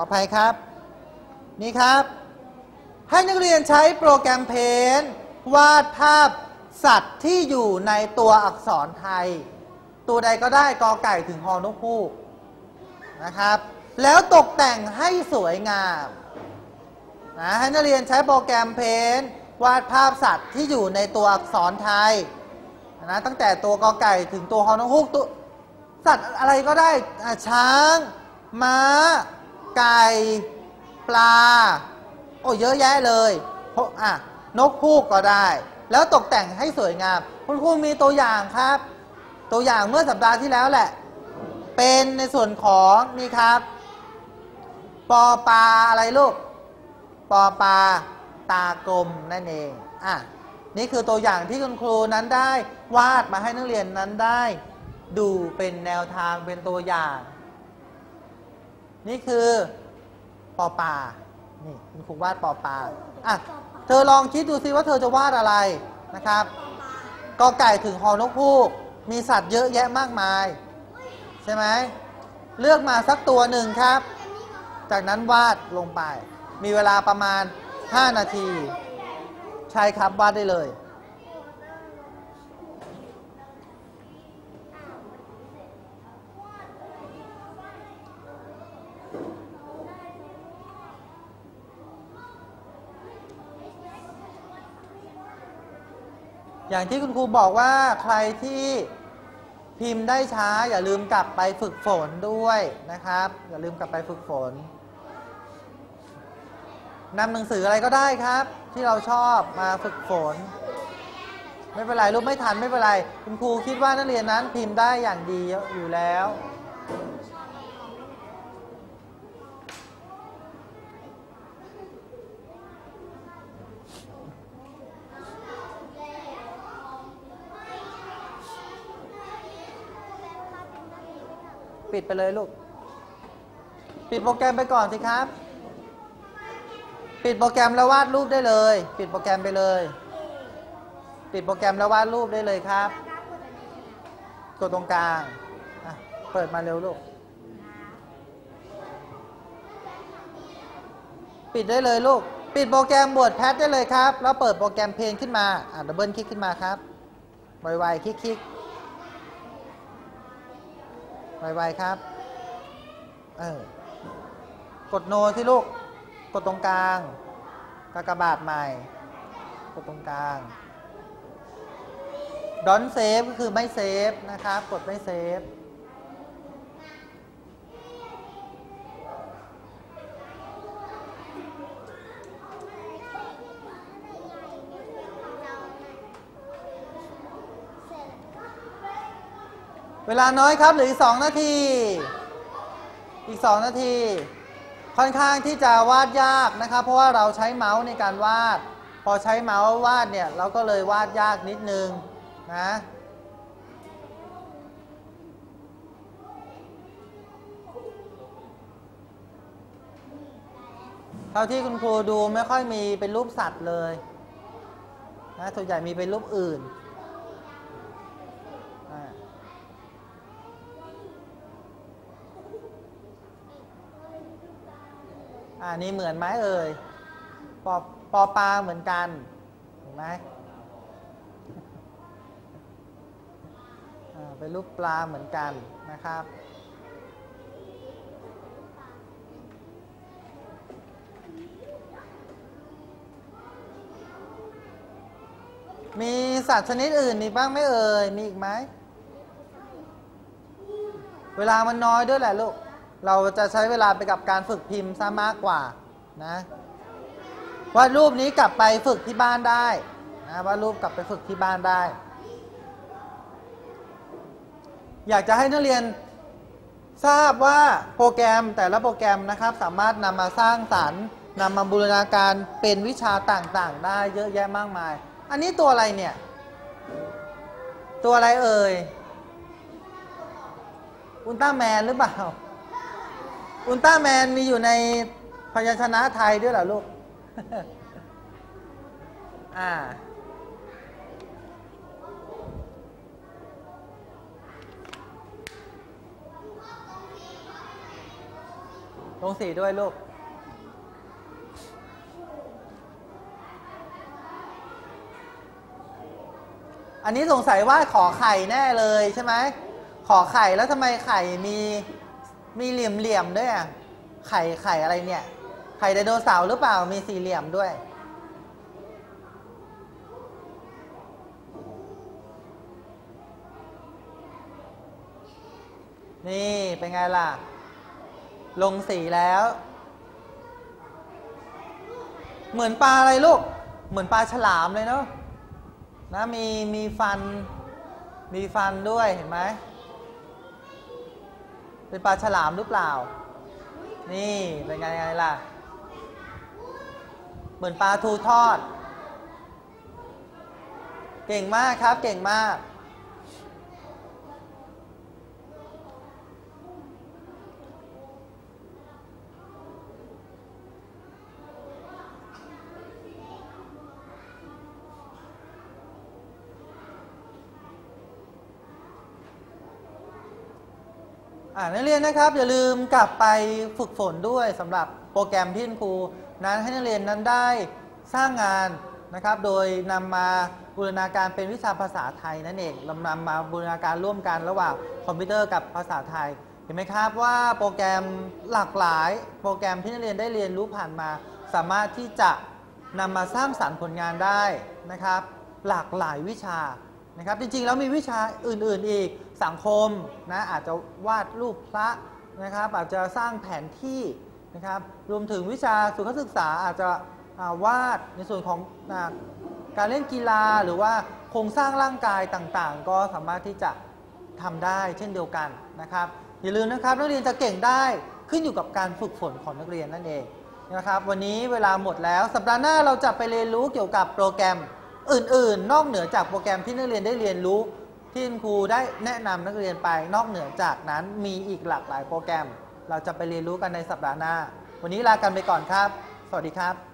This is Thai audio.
ขออภัยครับ นี่ครับ ให้นักเรียนใช้โปรแกรมเพนวาดภาพสัตว์ที่อยู่ในตัวอักษรไทย ตัวใดก็ได้กอไก่ถึงฮอนกฮูกนะครับ แล้วตกแต่งให้สวยงามนะให้นักเรียนใช้โปรแกรมเพนวาดภาพสัตว์ที่อยู่ในตัวอักษรไทยนะตั้งแต่ตัวกอไก่ถึงตัวฮอนกฮูกตัวสัตว์อะไรก็ได้ช้าง ม้า ไก่ปลา โอ้เยอะแยะเลยเพราะอะนกฮูกก็ได้ แล้วตกแต่งให้สวยงาม คุณครูมีตัวอย่างครับ ตัวอย่างเมื่อสัปดาห์ที่แล้วแหละ เป็นในส่วนของนี่ครับ ปอปลาอะไรลูก ปอปลาตากลมนั่นเองอะนี่คือตัวอย่างที่คุณครูนั้นได้วาดมาให้นักเรียนนั้นได้ ดูเป็นแนวทางเป็นตัวอย่าง นี่คือปอปลานี่คุณครูวาดปอปลาอะเธอลองคิดดูซิว่าเธอจะวาดอะไรนะครับกอไก่ถึงฮอนกฮูกมีสัตว์เยอะแยะมากมาย ใช่ไหมเลือกมาสักตัวหนึ่งครับ จากนั้นวาดลงไป มีเวลาประมาณ 5 นาที ใช่ครับวาดได้เลย อย่างที่คุณครูบอกว่าใครที่พิมพ์ได้ช้า อย่าลืมกลับไปฝึกฝนด้วยนะครับ อย่าลืมกลับไปฝึกฝนนำหนังสืออะไรก็ได้ครับ ที่เราชอบมาฝึกฝน ไม่เป็นไรรูปไม่ทันไม่เป็นไร คุณครูคิดว่านักเรียนนั้นพิมพ์ได้อย่างดีอยู่แล้ว ปิดไปเลยลูก ปิดโปรแกรมไปก่อนสิครับ ปิดโปรแกรมแล้ววาดรูปได้เลย ปิดโปรแกรมไปเลย ปิดโปรแกรมแล้ววาดรูปได้เลยครับกดตรงกลางเปิดมาเร็วลูก ปิดได้เลยลูก ปิดโปรแกรมบวดแพทได้เลยครับ แล้วเปิดโปรแกรมเพลงขึ้นมา อะดับเบิลคลิกขึ้นมาครับไวๆคลิกๆ ไวๆครับ เออ กดโนที่ลูก กดตรงกลาง กากบาทใหม่ กดตรงกลางดอนเซฟก็คือไม่เซฟนะครับ กดไม่เซฟ เวลาน้อยครับหรืออีกสองนาที อีกสองนาที ค่อนข้างที่จะวาดยากนะครับ เพราะว่าเราใช้เมาส์ในการวาด พอใช้เมาส์วาดเนี่ยเราก็เลยวาดยากนิดนึงนะเท่าที่คุณครูดูไม่ค่อยมีเป็นรูปสัตว์เลยนะส่วนใหญ่มีเป็นรูปอื่น อ่านี่เหมือนไหมเอ่ยปอปอปลาเหมือนกันเห็นไหมเป็นรูปปลาเหมือนกันนะครับมีสัตว์ชนิดอื่นอีกบ้างไหมเอ่ย มีอีกไหม เวลามันน้อยด้วยแหละลูก เราจะใช้เวลาไปกับการฝึกพิมพ์ซะมากกว่านะวาดรูปนี้กลับไปฝึกที่บ้านได้นะวาดรูปกลับไปฝึกที่บ้านได้ อยากจะให้นักเรียนทราบว่าโปรแกรมแต่ละโปรแกรมนะครับ สามารถนำมาสร้างสรรค์นำมาบูรณาการเป็นวิชาต่างๆ ได้เยอะแยะมากมาย อันนี้ตัวอะไรเนี่ย ตัวอะไรเอ่ยอุลตร้าแมนหรือเปล่า อุลตร้าแมนมีอยู่ในพยัญชนะไทยด้วยเหรอลูก อ่า ลงสีด้วยลูก อันนี้สงสัยว่าขอไข่แน่เลยใช่ไหม ขอไข่แล้วทำไมไข่มี มีเหลี่ยมเหลี่ยมๆด้วยอะไข่ไข่อะไรเนี่ย ไข่ไดโนเสาร์หรือเปล่ามีสี่เหลี่ยมด้วยนี่เป็นไงล่ะ ลงสีแล้ว เหมือนปลาอะไรลูก เหมือนปลาฉลามเลยเนาะนะมีมีฟัน มีฟันด้วยเห็นไหม เป็นปลาฉลามหรือเปล่า นี่เป็นไงไงล่ะ เหมือนปลาทูทอด เก่งมากครับ เก่งมาก นักเรียนนะครับอย่าลืมกลับไปฝึกฝนด้วยสำหรับโปรแกรมที่คุณครูนั้นให้นักเรียนนั้นได้สร้างงานนะครับ โดยนำมาบูรณาการเป็นวิชาภาษาไทยนั่นเองเรานำมาบูรณาการร่วมกันระหว่างคอมพิวเตอร์กับภาษาไทย เห็นไหมครับว่าโปรแกรมหลากหลาย โปรแกรมที่นักเรียนได้เรียนรู้ผ่านมา สามารถที่จะนำมาสร้างสรรค์ผลงานได้นะครับ หลากหลายวิชานะครับ จริงๆแล้วมีวิชาอื่นๆอีก สังคมนะอาจจะวาดรูปพระนะครับอาจจะสร้างแผนที่นะครับรวมถึงวิชาสุขศึกษาอาจจะาวาดในส่วนของการเล่นกีฬาหรือว่าโครงสร้างร่างกายต่างๆ ก็สามารถที่จะทำได้เช่นเดียวกันนะครับอย่าลืมนะครับนักเรียนจะเก่งได้ขึ้นอยู่กับการฝึกฝนของนักเรียนนั่นเองนะครับวันนี้เวลาหมดแล้วสัปดาห์หน้าเราจะไปเรียนรู้เกี่ยวกับโปรแกรมอื่น ๆ นอกเหนือจากโปรแกรมที่นักเรียนได้เรียนรู้ ที่คุณครูได้แนะนำนักเรียนไปนอกเหนือจากนั้นมีอีกหลากหลายโปรแกรม เราจะไปเรียนรู้กันในสัปดาห์หน้า วันนี้ลากันไปก่อนครับ สวัสดีครับ